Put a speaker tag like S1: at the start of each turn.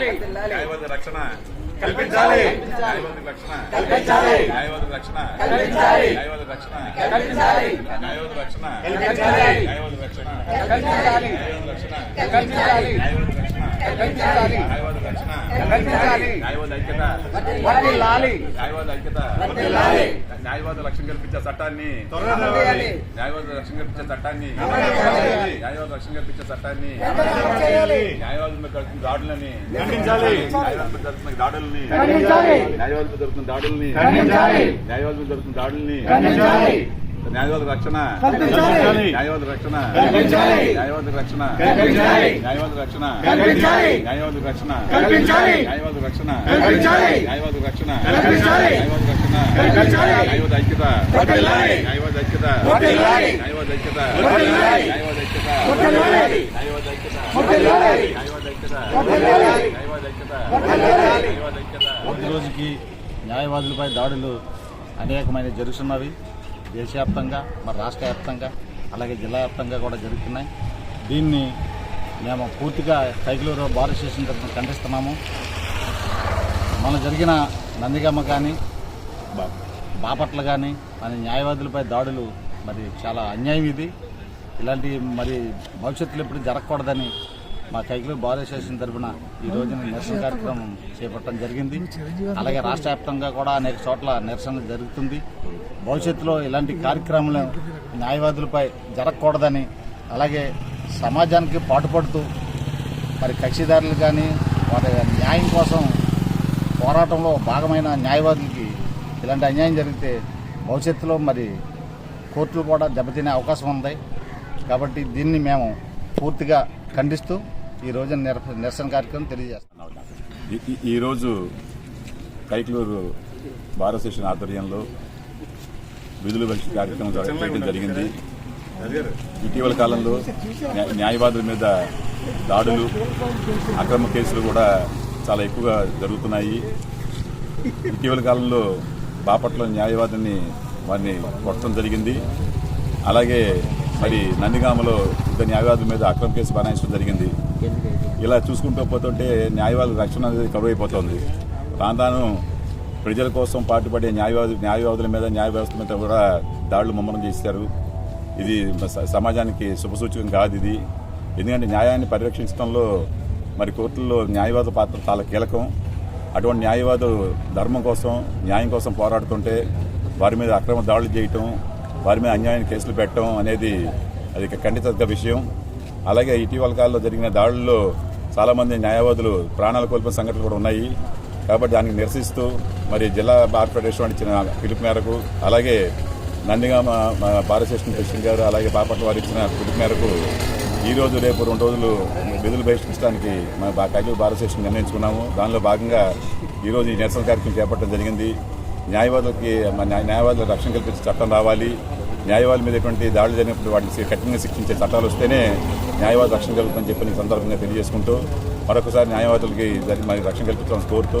S1: న్యాయవాది రక్షణ
S2: కల్పించాలి
S1: న్యాయవాది రక్షణ
S2: కల్పించాలి
S1: న్యాయవాది రక్షణ
S2: కల్పించాలి
S1: న్యాయవాది రక్షణ
S2: కల్పించాలి
S1: న్యాయవాది రక్షణ ఐక్యత న్యాయవాద రక్షణ కల్పించే చట్టాన్ని న్యాయవాద రక్షణ కల్పించే చట్టాన్ని. న్యాయవాద రక్షణ కల్పించే చట్టాన్ని న్యాయవాదుల మీద జరుగుతున్న దాడులని. న్యాయవాదుల మీద జరుగుతున్న దాడుల్ని. న్యాయవాదుల జరుగుతున్న దాడుల్ని. న్యాయవాదుల జరుగుతున్న. న్యాయవాద రక్షణ. న్యాయవాద రక్షణ. న్యాయవాద రక్షణ. న్యాయవాద రక్షణ. న్యాయవాద రక్షణ. న్యాయవాద రక్షణ. న్యాయవాద రక్షణ. న్యాయవాద రక్షణ. న్యాయవాద ఐక్యత. న్యాయవాద ఐక్యత. న్యాయవాద ఐక్యత. న్యాయవాద ఐక్యత. న్యాయవాద ఐక్యత. న్యాయవాద ఐక్యత. న్యాయవాద ఐక్యత. న్యాయవాద ఐక్యత
S3: ఈ రోజుకి న్యాయవాదులపై దాడులు అనేకమైన జరుగుతున్నవి దేశవ్యాప్తంగా మరి రాష్ట్ర వ్యాప్తంగా అలాగే జిల్లా వ్యాప్తంగా కూడా జరుగుతున్నాయి. దీన్ని మేము పూర్తిగా కైకలూరు బార్ స్టేషన్ తరఫున ఖండిస్తున్నాము. మన జరిగిన నందిగమ్మ కానీ బా- బాపట్ల కానీ మన న్యాయవాదులపై దాడులు మరి చాలా అన్యాయం ఇది. ఇలాంటి మరి భవిష్యత్తులో ఎప్పుడు జరగకూడదని మా కైకిలో బార్ అసోసియేషన్ తరఫున ఈ రోజున నిరసన కార్యక్రమం చేపట్టడం జరిగింది. అలాగే రాష్ట్ర వ్యాప్తంగా కూడా అనేక చోట్ల నిరసన జరుగుతుంది. భవిష్యత్తులో ఇలాంటి కార్యక్రమాలు న్యాయవాదులపై జరగకూడదని అలాగే సమాజానికి పాటుపడుతూ మరి కక్షిదారులు కానీ వారి న్యాయం కోసం పోరాటంలో భాగమైన న్యాయవాదులకి ఇలాంటి అన్యాయం జరిగితే భవిష్యత్తులో మరి కోర్టులు కూడా దెబ్బతినే అవకాశం ఉంది. కాబట్టి దీన్ని మేము పూర్తిగా ఖండిస్తూ ఈ రోజున నిరసన కార్యక్రమం తెలియజేస్తున్నాం.
S1: ఈరోజు కైకలూరు భారత శిక్షణ ఆధ్వర్యంలో విధులు బహిష్కరణ కార్యక్రమం జరగ- జరిగింది. ఇటీవల కాలంలో న్యాయవాదుల మీద దాడులు అక్రమ కేసులు కూడా చాలా ఎక్కువగా జరుగుతున్నాయి. ఇటీవల కాలంలో బాపట్ల న్యాయవాదిని వారిని కొట్టడం జరిగింది. అలాగే మరి నందిగామలో ఇద్దరు న్యాయవాదుల మీద అక్రమ కేసు బనాయించడం జరిగింది. ఇలా చూసుకుంటూ పోతుంటే న్యాయవాదుల రక్షణ అనేది కరువైపోతుంది. రాను రాను ప్రజల కోసం పాటుపడే న్యాయవాదు న్యాయవాదుల మీద న్యాయ వ్యవస్థ మీద కూడా దాడులు ముమ్మరం చేశారు. ఇది స- సమాజానికి శుభసూచకం కాదు ఇది. ఎందుకంటే న్యాయాన్ని పరిరక్షించడంలో మరి కోర్టుల్లో న్యాయవాద పాత్ర చాలా కీలకం. అటువంటి న్యాయవాదులు ధర్మం కోసం న్యాయం కోసం పోరాడుతుంటే వారి మీద అక్రమ దాడులు చేయటం వారి మీద అన్యాయం కేసులు పెట్టడం అనేది అది ఖండితగ్గ విషయం. అలాగే ఇటీవల కాలంలో జరిగిన దాడుల్లో చాలామంది న్యాయవాదులు ప్రాణాలు కోల్పోయిన సంఘటనలు కూడా ఉన్నాయి. కాబట్టి దానికి నిరసిస్తూ మరి జిల్లా బార్ ఫెడరేషన్ ఇచ్చిన పిలుపు మేరకు అలాగే నందిగామ భారతదేశం కృష్ణ గారు అలాగే బాపట్ల వారు ఇచ్చిన పిలుపు మేరకు ఈ రోజు రేపు రెండు రోజులు విధులు బహిష్కరించడానికి మా బా- కైలూరు భారత నిర్ణయించుకున్నాము. దానిలో భాగంగా ఈరోజు ఈ నిరసన కార్యక్రమం చేపట్టడం జరిగింది. న్యాయవాదులకి మన న్యాయవాదుల రక్షణ కల్పించే చట్టం రావాలి. న్యాయవాదుల మీద ఎటువంటి దాడులు జరిగినప్పుడు వాటిని కఠినంగా శిక్షించే చట్టాలు వస్తేనే న్యాయవాద రక్షణ కలుగుతుందని చెప్పి సందర్భంగా తెలియజేసుకుంటూ మరొకసారి న్యాయవాదులకి మరి రక్షణ కల్పించాలని కోరుతూ